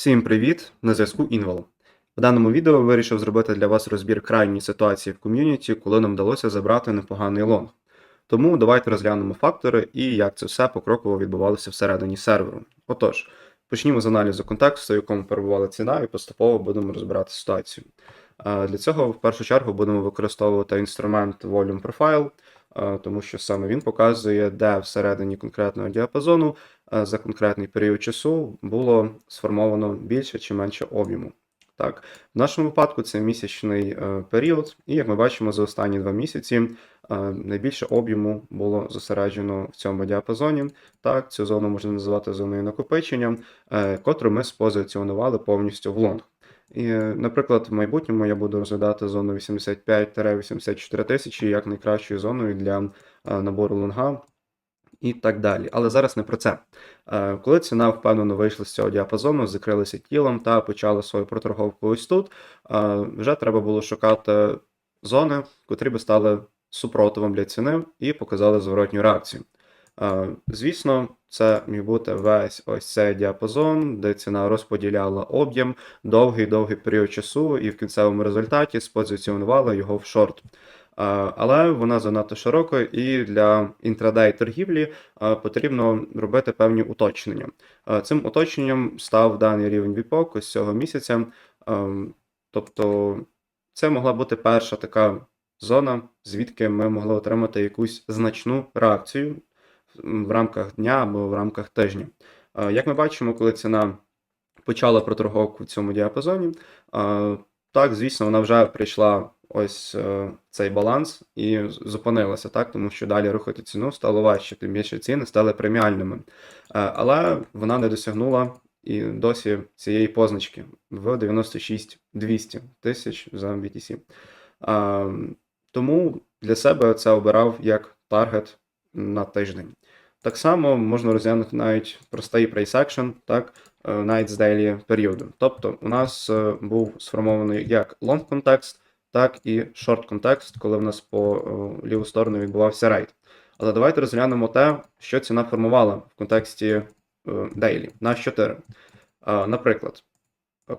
Всім привіт! На зв'язку Інвал. В даному відео вирішив зробити для вас розбір крайньої ситуації в ком'юніті, коли нам вдалося забрати непоганий лонг. Тому давайте розглянемо фактори і як це все покроково відбувалося всередині серверу. Отож, почнімо з аналізу контексту, в якому перебувала ціна, і поступово будемо розбирати ситуацію. Е, Для цього в першу чергу будемо використовувати інструмент Volume Profile, тому що саме він показує, де всередині конкретного діапазону е, за конкретний період часу було сформовано більше чи менше об'єму. Так, в нашому випадку це місячний е, період, і як ми бачимо, за останні два місяці е, найбільше об'єму було зосереджено в цьому діапазоні. Так, цю зону можна називати зоною накопичення, котру ми спозиціонували повністю в лонг. І, наприклад, в майбутньому я буду розглядати зону 85-84 тисячі як найкращою зоною для е, набору лонга і так далі. Але зараз не про це. Е, Коли ціна впевнено вийшла з цього діапазону, закрилася тілом та почала свою проторговку ось тут, е, вже треба було шукати зони, котрі би стали супротивом для ціни і показали зворотню реакцію. Е, Звісно, це міг бути весь ось цей діапазон, де ціна розподіляла об'єм довгий-довгий період часу, і в кінцевому результаті спозиціонувала його в шорт. Е, Але вона занадто широка, і для інтрадей торгівлі е, потрібно робити певні уточнення. Цим уточненням став даний рівень віпок ось цього місяця. Тобто, це могла бути перша така зона, звідки ми могли отримати якусь значну реакцію в рамках дня або в рамках тижня. Як ми бачимо, коли ціна почала проторговку в цьому діапазоні, так, звісно, вона вже прийшла ось е, цей баланс і зупинилася, так, тому що далі рухати ціну стало важче, тим більше ціни стали преміальними. Е, Але вона не досягнула і досі цієї позначки в 96 200 тисяч за BTC. Е, Тому для себе це обирав як таргет на тиждень. Так само можна розглянути навіть простий price action, так, е, навіть з дейлі періоду. Тобто у нас е, був сформований як long контекст, так і short контекст, коли в нас по е, ліву сторону відбувався рейд. Але давайте розглянемо те, що ціна формувала в контексті дейлі на 4. Наприклад,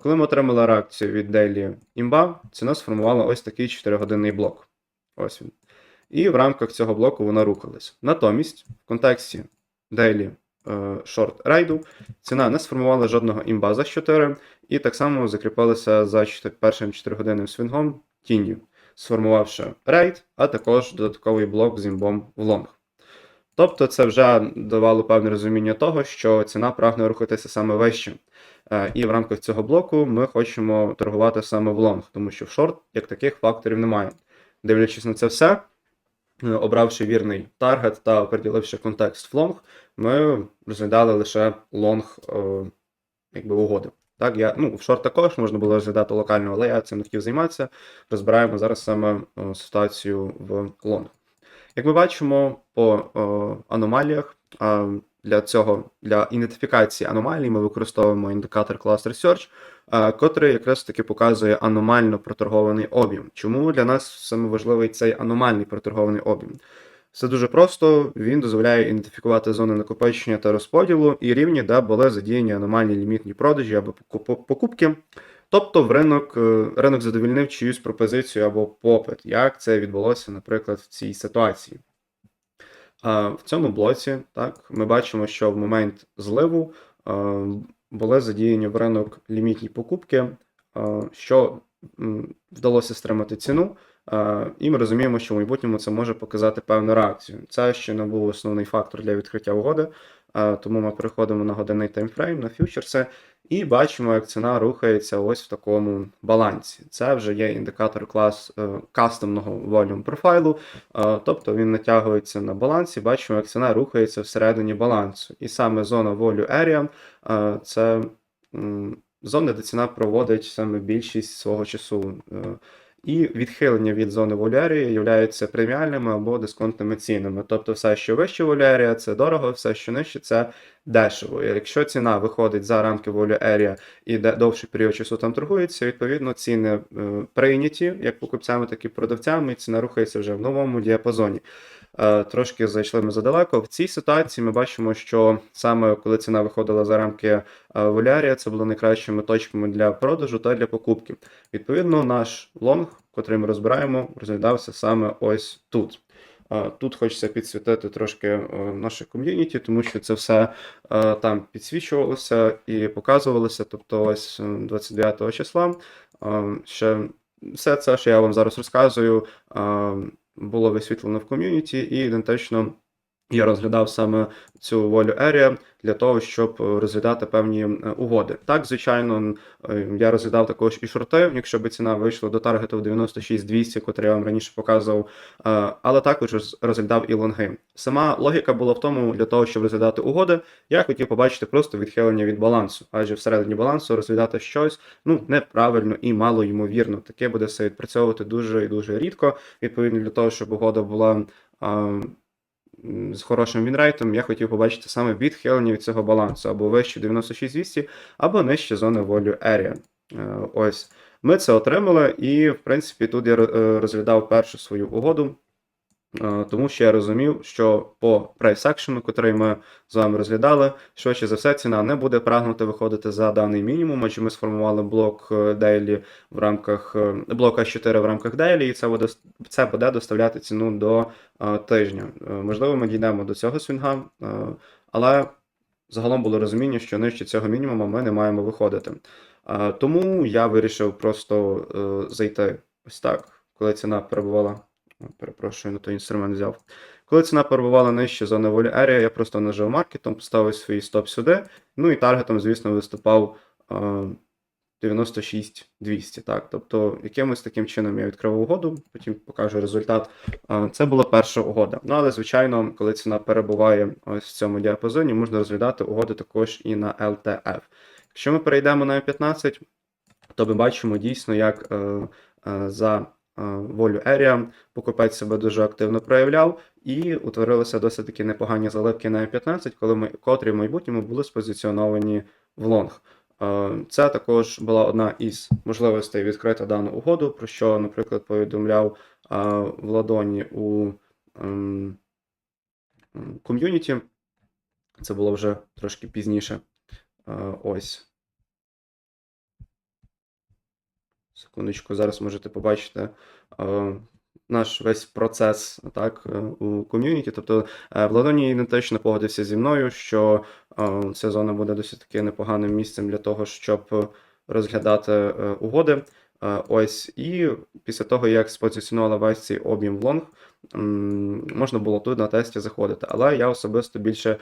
коли ми отримали реакцію від дейлі імба, ціна сформувала ось такий 4-годинний блок. Ось він. І в рамках цього блоку вона рухалась. Натомість, в контексті дейлі шорт рейду ціна не сформувала жодного імба за 4, і так само закріпилася за першим 4-годинним свінгом тінню, сформувавши рейд, а також додатковий блок з імбом в лонг. Тобто це вже давало певне розуміння того, що ціна прагне рухатися саме вище. Е, І в рамках цього блоку ми хочемо торгувати саме в лонг, тому що в шорт як таких факторів немає. Дивлячись на це все, е, обравши вірний таргет та оприділивши контекст в лонг, ми розглядали лише лонг е, якби угоди. Так, я, ну, в шорт також можна було розглядати локально, але я цим не хотів займатися. Розбираємо зараз саме е, ситуацію в лонг. Як ми бачимо по е, аномаліях, е, для цього для ідентифікації аномалій ми використовуємо індикатор Cluster Search, е, котрий якраз таки показує аномально проторгований об'єм. Чому для нас саме важливий цей аномальний проторгований об'єм? Все дуже просто. Він дозволяє ідентифікувати зони накопичення та розподілу і рівні, де були задіяні аномальні лімітні продажі або покупки. Тобто в ринок, е, ринок задовільнив чиюсь пропозицію або попит. Як це відбулося, наприклад, в цій ситуації? В цьому блоці так, ми бачимо, що в момент зливу були задіяні в ринок лімітні покупки, що вдалося стримати ціну. І ми розуміємо, що в майбутньому це може показати певну реакцію. Це ще не був основний фактор для відкриття угоди, тому ми переходимо на годинний таймфрейм, на фьючерси, і бачимо, як ціна рухається ось в такому балансі. Це вже є індикатор клас е, кастомного volume профайлу, е, тобто він натягується на балансі, бачимо, як ціна рухається всередині балансу. І саме зона Value Area е, це зона, де ціна проводить саме більшість свого часу. І відхилення від зони волярії являються преміальними або дисконтними цінами. Тобто, все, що вище волярія, це дорого, все, що нижче, це дешево. І якщо ціна виходить за рамки Area і довший період часу там торгується, відповідно ціни е, прийняті як покупцями, так і продавцями, і ціна рухається вже в новому діапазоні. Е, трошки зайшли ми задалеко. В цій ситуації ми бачимо, що саме коли ціна виходила за рамки е, волярія, це було найкращими точками для продажу та для покупки. Відповідно, наш лонг, котрий ми розбираємо, розглядався саме ось тут. Тут хочеться підсвітити трошки е, наше ком'юніті, тому що це все е, там підсвічувалося і показувалося. Тобто, ось е, 29 числа е, ще все це, що я вам зараз розказую, е, було висвітлено в ком'юніті, і ідентично я розглядав саме цю волю Area для того, щоб розглядати певні е, угоди. Так, звичайно, е, я розглядав також і шорти, якщо б ціна вийшла до таргету в 96-200, котрий я вам раніше показував, е, але також роз- розглядав і лонги. Сама логіка була в тому, для того, щоб розглядати угоди, я хотів побачити просто відхилення від балансу, адже всередині балансу розглядати щось ну неправильно і мало ймовірно. Таке буде все відпрацьовувати дуже і дуже рідко. Відповідно для того, щоб угода була. З хорошим вінрейтом, я хотів побачити саме відхилення від цього балансу або вище 96-200, або нижче зони волю Area. Е, Ось. Ми це отримали, і, в принципі, тут я е, розглядав першу свою угоду, тому що я розумів, що по прайс-екшену, який ми з вами розглядали, швидше за все, ціна не буде прагнути виходити за даний мінімум, адже ми сформували блок е, дейлі в рамках е, блока 4 в рамках дейлі, і це буде, це буде доставляти ціну до е, тижня. Е, Можливо, ми дійдемо до цього свінга, е, але загалом було розуміння, що нижче цього мінімуму ми не маємо виходити. Е, Тому я вирішив просто е, зайти ось так, коли ціна перебувала. О, Перепрошую, не той інструмент взяв. Коли ціна перебувала нижче зони волі Area, я просто нажав маркетом, поставив свій стоп сюди. Ну і таргетом, звісно, виступав е, 96-200. Так, тобто, якимось таким чином я відкрив угоду, потім покажу результат. Це була перша угода. Ну але звичайно, коли ціна перебуває ось в цьому діапазоні, можна розглядати угоди також і на LTF. Якщо ми перейдемо на F15, то ми бачимо дійсно, як е, е, за волю Area покупець себе дуже активно проявляв, і утворилися досить такі непогані заливки на F15, коли ми, котрі в майбутньому були спозиціоновані в лонг. Е, Це також була одна із можливостей відкрити дану угоду, про що, наприклад, повідомляв е, в ладоні у ем, ком'юніті. Це було вже трошки пізніше. Е, Ось. Секундочку, зараз можете побачити е, наш весь процес так, е, у ком'юніті. Тобто е, Владоні ідентично погодився зі мною, що ця зона буде досить таки непоганим місцем для того, щоб розглядати угоди. Ось, і після того, як спозиціонувала весь цей об'єм в лонг, можна було тут на тесті заходити. Але я особисто більше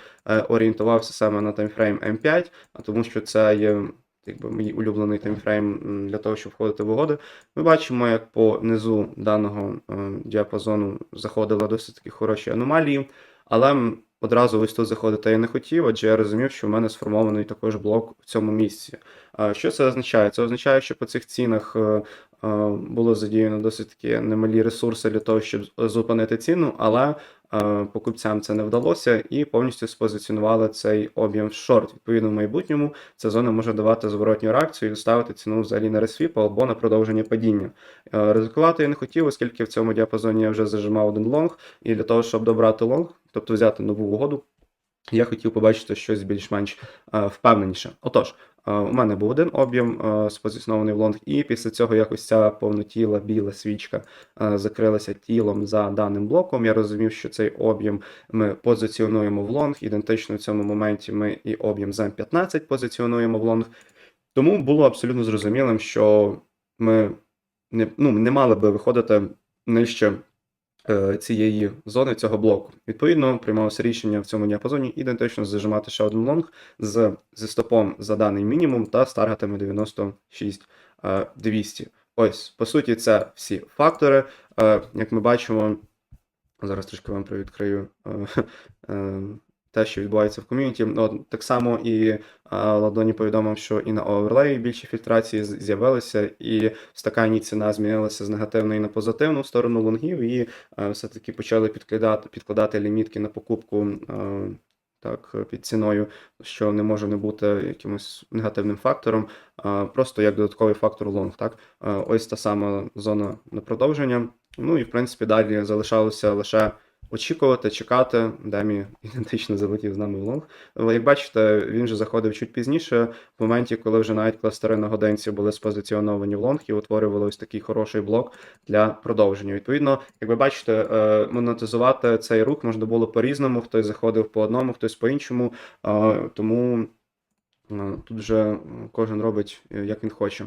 орієнтувався саме на таймфрейм М5, тому що це є якби мій улюблений таймфрейм для того, щоб входити в угоди. Ми бачимо, як по низу даного е, діапазону заходили досить такі хороші аномалії, але одразу ось тут заходити я не хотів, адже я розумів, що в мене сформований також блок в цьому місці. Що це означає? Це означає, що по цих цінах е, е, було задіяно досить такі немалі ресурси для того, щоб зупинити ціну, але покупцям це не вдалося і повністю спозиціонували цей об'єм в шорт. Відповідно, в майбутньому ця зона може давати зворотню реакцію і доставити ціну взагалі на ресвіп або на продовження падіння. Е, Ризикувати я не хотів, оскільки в цьому діапазоні я вже зажимав один лонг, і для того, щоб добрати лонг, тобто взяти нову угоду, я хотів побачити щось більш-менш е, впевненіше. Отож, е, у мене був один об'єм е, спозиціонований в лонг, і після цього якось ця повнотіла біла свічка е, закрилася тілом за даним блоком. Я розумів, що цей об'єм ми позиціонуємо в лонг. Ідентично в цьому моменті ми і об'єм з М15 позиціонуємо в лонг. Тому було абсолютно зрозумілим, що ми не, ну, не мали би виходити нижче е, цієї зони, цього блоку. Відповідно, приймалося рішення в цьому діапазоні ідентично зажимати ще один лонг з, зі стопом за даний мінімум та з таргетами 96 е, 200. Ось, по суті, це всі фактори. Е, Як ми бачимо, зараз трішки вам привідкрию е, е, те, що відбувається в ком'юніті. Ну, так само і е, Ладоні повідомив, що і на оверлеї більше фільтрації з'явилися, і в стакані ціна змінилася з негативної на позитивну сторону лонгів, і е, все-таки почали підкладати, підкладати лімітки на покупку. е, Так, під ціною, що не може не бути якимось негативним фактором, а просто як додатковий фактор лонг. Так? Ось та сама зона на продовження. Ну і в принципі далі залишалося лише очікувати, чекати. Демі ідентично залетів з нами в лонг. Але як бачите, він вже заходив чуть пізніше, в моменті, коли вже навіть кластери на годинці були спозиціоновані в лонг і утворювали ось такий хороший блок для продовження. Відповідно, як ви бачите, е, монетизувати цей рух можна було по-різному. Хтось заходив по одному, хтось по іншому. Е, Тому е, тут вже кожен робить як він хоче.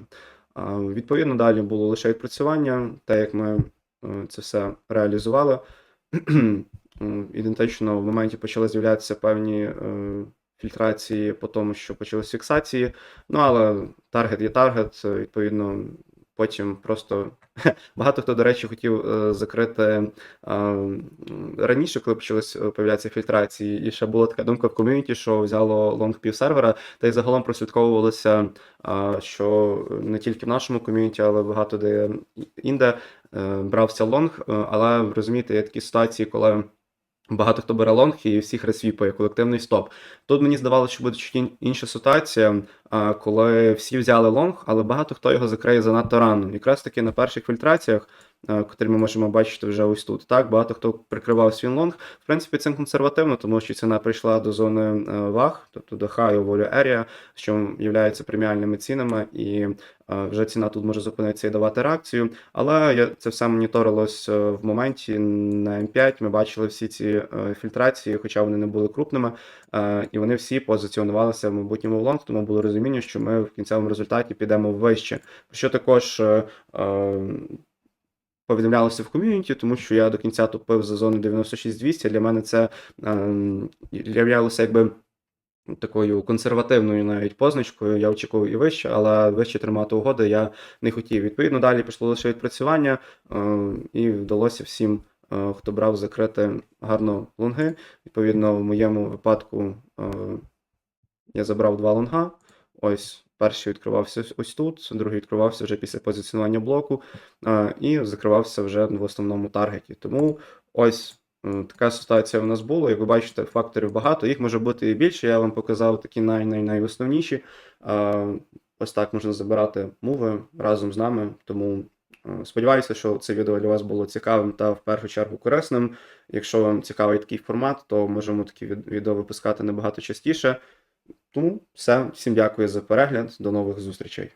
Відповідно, далі було лише відпрацювання, те, як ми це все реалізували. М, Ідентично в моменті почали з'являтися певні е, фільтрації по тому, що почалися фіксації. Ну, але таргет є таргет, е, відповідно, потім просто багато хто, до речі, хотів е, закрити е, раніше, коли почалися появлятися фільтрації, і ще була така думка в ком'юніті, що взяло лонг пів сервера, та й загалом прослідковувалося, що не тільки в нашому ком'юніті, але багато де інде е, брався лонг. Е, Але розумієте, є такі ситуації, коли. Багато хто бере лонг і всіх ресвіпає, колективний стоп. Тут мені здавалося, що буде чуть інша ситуація, коли всі взяли лонг, але багато хто його закриє занадто рано. Якраз таки на перших фільтраціях, котрі ми можемо бачити вже ось тут. Так, багато хто прикривав свій лонг. В принципі, це консервативно, тому що ціна прийшла до зони е, ваг, тобто до high value area, що є преміальними цінами, і е, вже ціна тут може зупинитися і давати реакцію. Але це все моніторилось е, в моменті на М5. Ми бачили всі ці е, фільтрації, хоча вони не були крупними, е, і вони всі позиціонувалися в майбутньому лонг, тому було розуміння, що ми в кінцевому результаті підемо вище. Що також е, е, повідомлялося в ком'юніті, тому що я до кінця топив за зону 96-200. Для мене це являлося якби такою консервативною навіть позначкою. Я очікував і вище, але вище тримати угоди я не хотів. Відповідно, далі пішло лише відпрацювання, е, і вдалося всім, е, хто брав, закрити гарно лонги. Відповідно, в моєму випадку е, я забрав два лонга. Ось перший відкривався ось- тут, другий відкривався вже після позиціонування блоку, і закривався вже в основному таргеті. Тому ось е, така ситуація в нас була. Як ви бачите, факторів багато. Їх може бути і більше. Я вам показав такі най най найосновніші. Е, Ось так можна забирати муви разом з нами. Тому е, сподіваюся, що це відео для вас було цікавим та в першу чергу корисним. Якщо вам цікавий такий формат, то можемо такі відео випускати набагато частіше. Тому все, всім дякую за перегляд. До нових зустрічей.